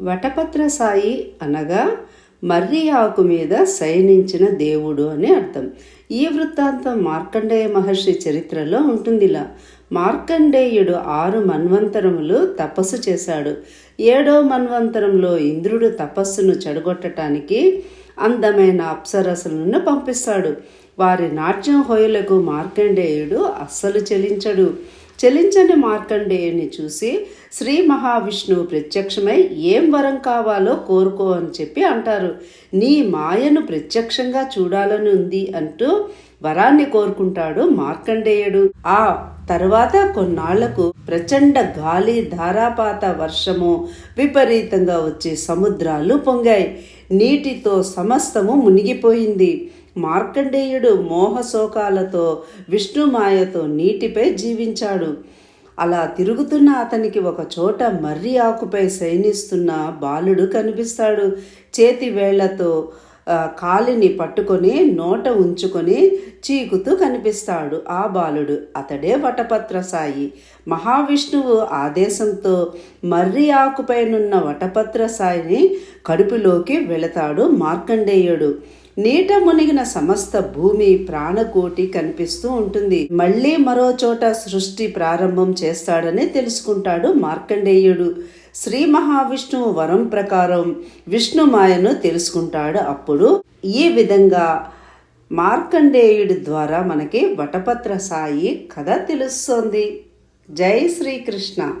వటపత్ర సాయి అనగా మర్రి ఆకు మీద శయనించిన దేవుడు అని అర్థం. ఈ వృత్తాంతం మార్కండేయ మహర్షి చరిత్రలో ఉంటుందిలా. మార్కండేయుడు ఆరు మన్వంతరములు తపస్సు చేశాడు. ఏడో మన్వంతరంలో ఇంద్రుడు తపస్సును చెడగొట్టడానికి అందమైన అప్సరసులను పంపిస్తాడు. వారి నాట్యం హోయలకు మార్కండేయుడు అస్సలు చెలించడు. చెలించని మార్కండేయుని చూసి శ్రీ మహావిష్ణువు ప్రత్యక్షమై ఏం వరం కావాలో కోరుకో అని చెప్పి అంటారు. నీ మాయను ప్రత్యక్షంగా చూడాలని ఉంది అంటూ వరాన్ని కోరుకుంటాడు మార్కండేయుడు. ఆ తర్వాత కొన్నాళ్ళకు ప్రచండ గాలి ధారాపాత వర్షము విపరీతంగా వచ్చే సముద్రాలు పొంగాయి. నీటితో సమస్తము మునిగిపోయింది. మార్కండేయుడు మోహశోకాలతో విష్ణుమాయతో నీటిపై జీవించాడు. అలా తిరుగుతున్న అతనికి ఒక చోట మర్రి ఆకుపై శయనిస్తున్న బాలుడు కనిపిస్తాడు. చేతి వేళ్ళతో కాలిని పట్టుకొని నోట ఉంచుకొని చీకుతూ కనిపిస్తాడు ఆ బాలుడు. అతడే వటపత్ర సాయి. మహావిష్ణువు ఆదేశంతో మర్రి ఆకుపైనున్న వటపత్ర సాయిని కడుపులోకి వెళతాడు మార్కండేయుడు. నీట మునిగిన సమస్త భూమి ప్రాణకోటి కనిపిస్తూ ఉంటుంది. మళ్ళీ మరో చోట సృష్టి ప్రారంభం చేస్తాడని తెలుసుకుంటాడు మార్కండేయుడు. శ్రీ మహావిష్ణువు వరం ప్రకారం విష్ణుమాయను తెలుసుకుంటాడు. అప్పుడు ఈ విధంగా మార్కండేయుడి ద్వారా మనకి వటపత్ర సాయి కథ తెలుస్తోంది. జై శ్రీకృష్ణ.